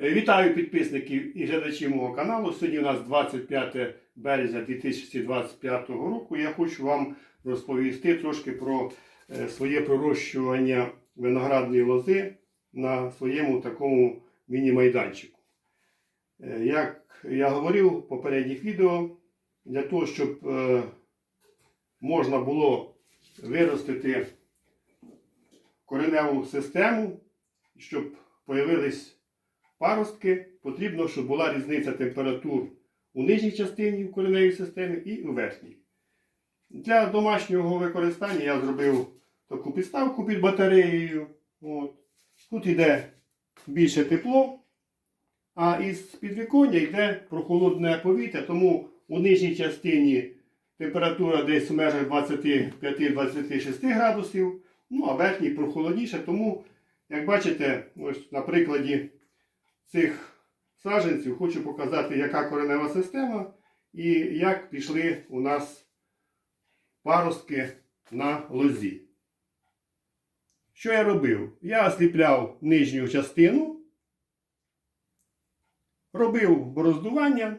Е, Вітаю підписників і глядачів мого каналу. Сьогодні у нас 25 березня 2025 року. Я хочу вам розповісти трошки про е, своє пророщування виноградної лози на своєму такому міні-майданчику. Е, Як я говорив в попередніх відео, для того, щоб можна було виростити кореневу систему, щоб появились паростки, потрібно, щоб була різниця температур у нижній частині в кореневій системі і у верхній. Для домашнього використання я зробив таку підставку під батареєю. От. Тут йде більше тепло, а із підвіконня йде прохолодне повітря, тому у нижній частині температура десь в межах 25-26 градусів, ну а верхній прохолодніше, тому, як бачите, ось на прикладі цих саджанців хочу показати, яка коренева система і як пішли у нас паростки на лозі. Що я робив? Я осліпляв нижню частину, робив бороздування,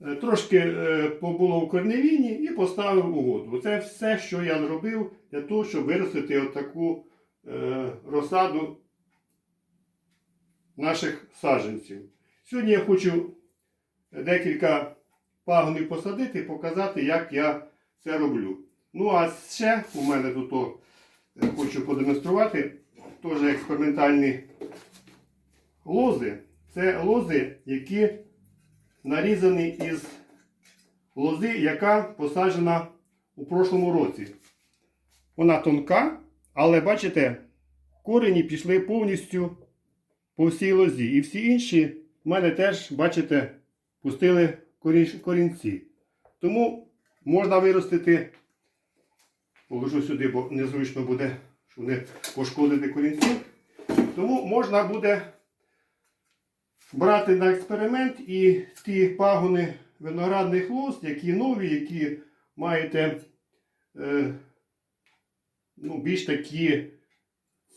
е, трошки е, побуло в корневіні і поставив у воду. Це все, що я зробив для того, щоб виростити отаку е, розсаду наших саджанців. Сьогодні я хочу декілька пагонів посадити і показати, як я це роблю. Ну, а ще у мене тут хочу продемонструвати теж експериментальні лози. Це лози, які нарізані із лози, яка посаджена у прошлому році. Вона тонка, але бачите, корені пішли повністю по всій лозі. І всі інші в мене теж, бачите, пустили корінці. Тому можна виростити, положу сюди, бо незручно буде, щоб не пошкодити корінці. Тому можна буде брати на експеримент і ті пагони виноградних лоз, які нові, які маєте е, ну, більш такі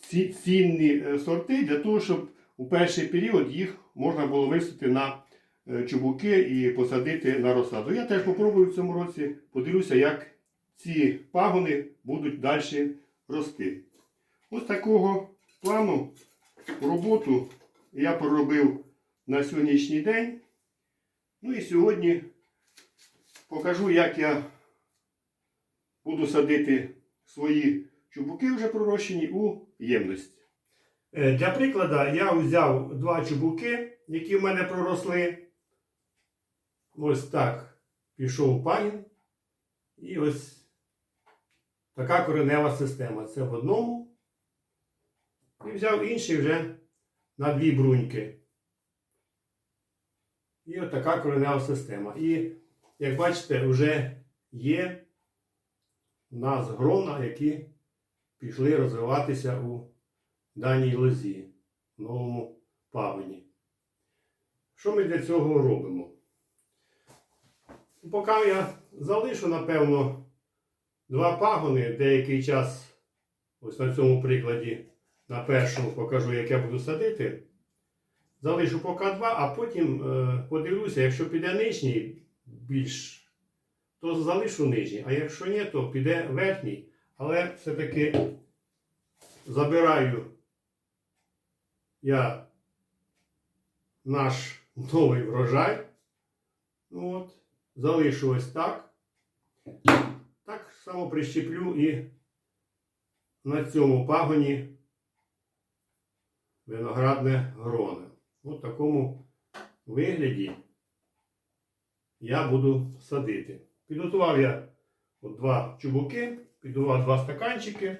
ці- цінні е, сорти для того, щоб у перший період їх можна було висити на е, чубуки і посадити на розсаду. Я теж попробую в цьому році, подивлюся, як ці пагони будуть далі рости. Ось такого плану роботу я проробив на сьогоднішній день. Ну і сьогодні покажу, як я буду садити свої чубуки вже пророщені у ємності. Е, Для прикладу я взяв два чубуки, які в мене проросли. Ось так пішов пагін. І ось така коренева система. Це в одному. І взяв інший вже на дві бруньки. І от така коренева система. І, як бачите, вже є у нас грона, які пішли розвиватися у даній лозі, новому пагоні. Що ми для цього робимо? Поки я залишу, напевно, два пагони деякий час, ось на цьому прикладі, на першому покажу, як я буду садити. Залишу поки два, а потім е, подивлюся, якщо піде нижній більш, то залишу нижній, а якщо ні, то піде верхній. Але все-таки забираю я наш новий врожай. Ну От, залишу ось так. Так само прищеплю і на цьому пагоні виноградне грона. У такому вигляді я буду садити. Підготував я от два чубуки, підготував два стаканчики.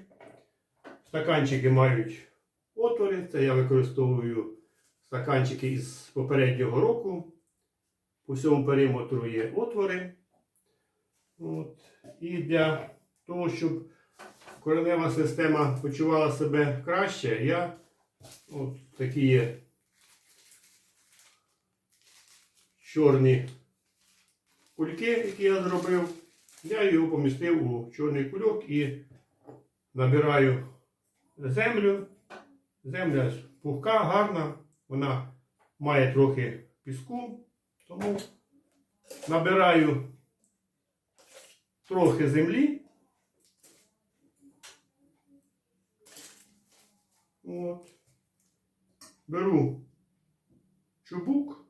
Стаканчики мають отвори. Це я використовую стаканчики із попереднього року. По всьому периметру є отвори. От. І для того, щоб коренева система почувала себе краще, я от такі є чорні кульки, які я зробив. Я його помістив у чорний кульок і набираю землю. Земля пухка, гарна, вона має трохи піску, тому набираю трохи землі. От. Беру чубук,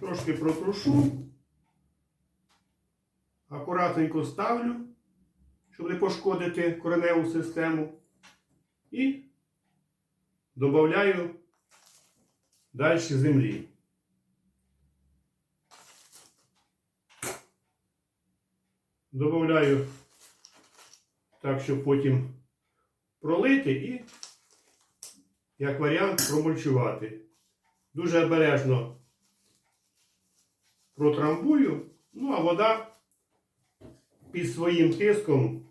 трошки протрушу, акуратненько ставлю, щоб не пошкодити кореневу систему. І додаю далі землі. Добавляю так, щоб потім пролити і, як варіант, промульчувати. Дуже обережно протрамбую, ну а вода під своїм тиском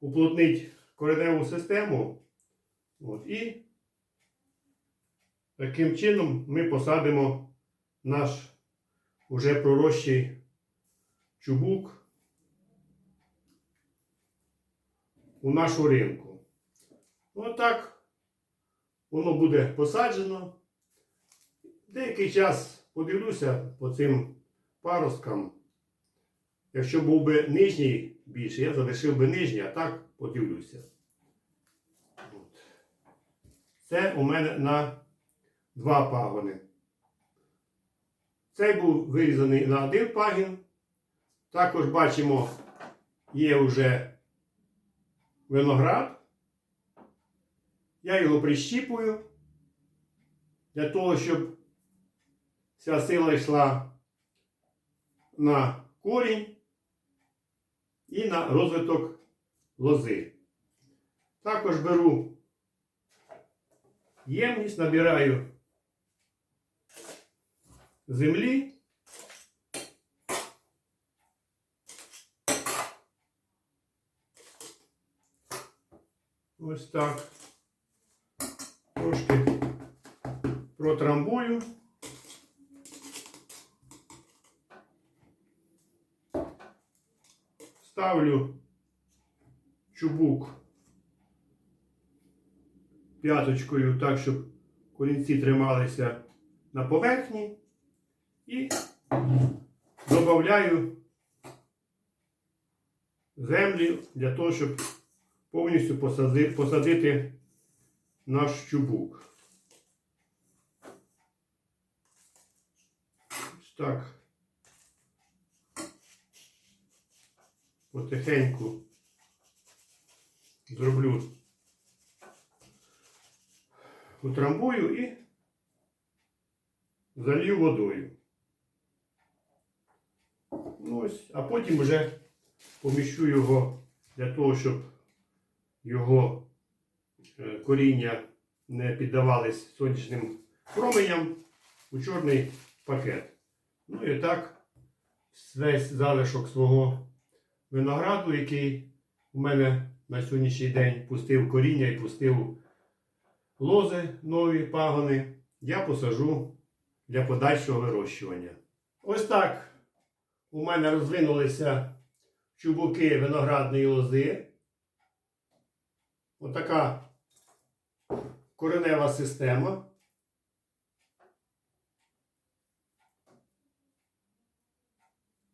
уплотнить кореневу систему. От, і таким чином ми посадимо наш уже пророщий чубук у нашу ринку. Отак воно буде посаджено. Деякий час подивлюся по цим паросткам. Якщо був би нижній більше, я залишив би нижній, а так подивлюся. Це у мене на два пагони. Цей був вирізаний на один пагін. Також бачимо, є вже виноград. Я його прищіпую для того, щоб вся сила йшла на корінь і на розвиток лози. Також беру ємність, набираю землі. Ось так. Трошки протрамбую. Ставлю чубук п'яточкою так, щоб корінці трималися на поверхні. І додаю землі для того, щоб повністю посадити наш чубук. Ось так. Потихеньку зроблю утрамбую і залью водою. Ось, а потім вже поміщу його для того, щоб його е, коріння не піддавались сонячним променям у чорний пакет. Ну і так весь залишок свого винограду, який у мене на сьогоднішній день пустив коріння і пустив лози нові пагони, я посажу для подальшого вирощування. Ось так у мене розвинулися чубуки виноградної лози. Отака коренева система.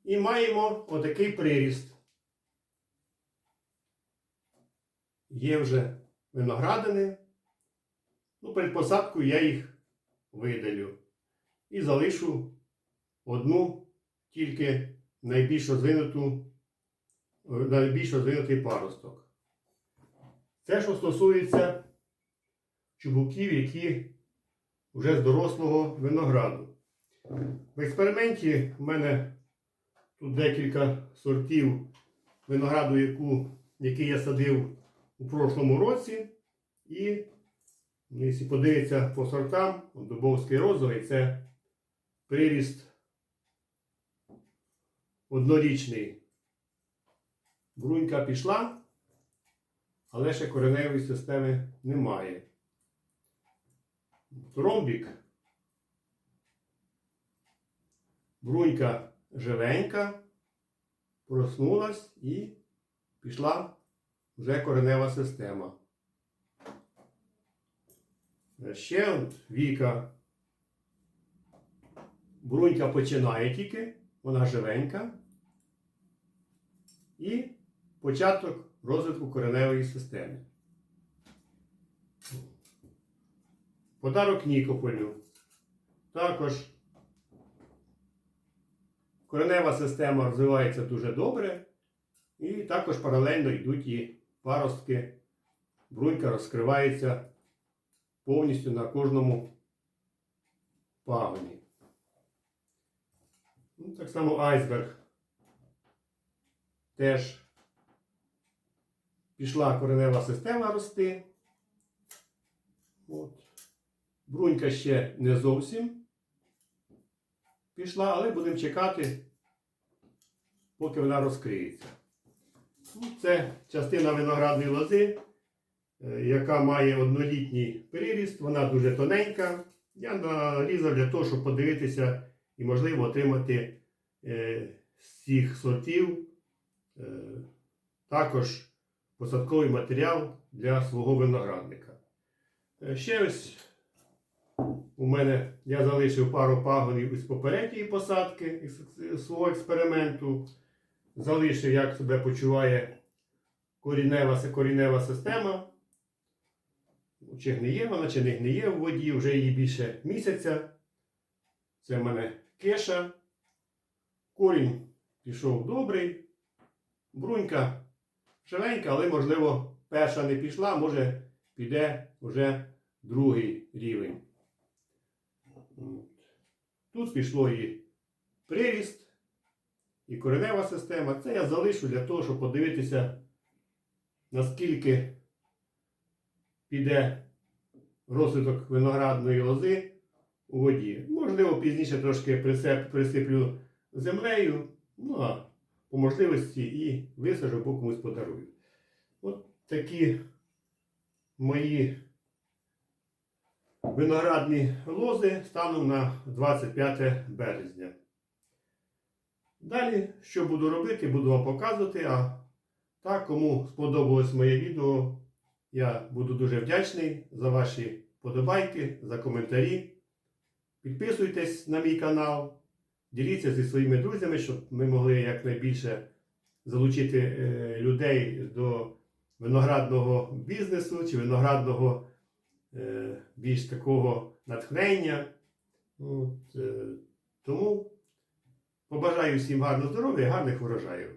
І маємо отакий приріст. Є вже виноградини. Ну, перед посадкою я їх видалю. І залишу одну тільки найбільш розвинуту, е, найбільш розвинутий паросток. Це, що стосується чубуків, які вже з дорослого винограду. В експерименті в мене тут декілька сортів винограду, яку, який я садив у прошлому році. І ну, якщо подивитися по сортам, Дубовський розовий це приріст однорічний. Брунька пішла, але ще кореневої системи немає. Ромбік. Брунька живенька, проснулась і пішла вже коренева система. Ще Віка брунька починає тільки, вона живенька. І початок розвитку кореневої системи. Подарок Нікополю. Також коренева система розвивається дуже добре. І також паралельно йдуть і паростки. Брунька розкривається повністю на кожному пагоні. Ну, так само айсберг. Теж пішла коренева система рости. От. Брунька ще не зовсім пішла, але будемо чекати, поки вона розкриється. Ну, Це частина виноградної лози, е, яка має однолітній приріст, вона дуже тоненька. Я нарізав для того, щоб подивитися і, можливо, отримати е, з цих сортів е, також посадковий матеріал для свого виноградника. Е, Ще ось у мене я залишив пару пагонів із попередньої посадки із свого експерименту. Залишив, як себе почуває корінева, корінева система. Чи гниє вона, чи не гниє в воді, вже її більше місяця. Це в мене кеша. Корінь пішов добрий. Брунька живенька, але, можливо, перша не пішла, може піде вже другий рівень. Тут пішло і приріст, і коренева система. Це я залишу для того, щоб подивитися, наскільки піде розвиток виноградної лози у воді. Можливо, пізніше трошки присип- присиплю землею, ну а по можливості і висажу, або комусь подарую. От такі мої виноградні лози станом на 25 березня. Далі, що буду робити, буду вам показувати. А так, кому сподобалось моє відео, я буду дуже вдячний за ваші подобайки, за коментарі. Підписуйтесь на мій канал, діліться зі своїми друзями, щоб ми могли якнайбільше залучити е, людей до виноградного бізнесу чи виноградного е, більш такого натхнення. Е, тому побажаю всім гарного здоров'я і гарних врожаїв.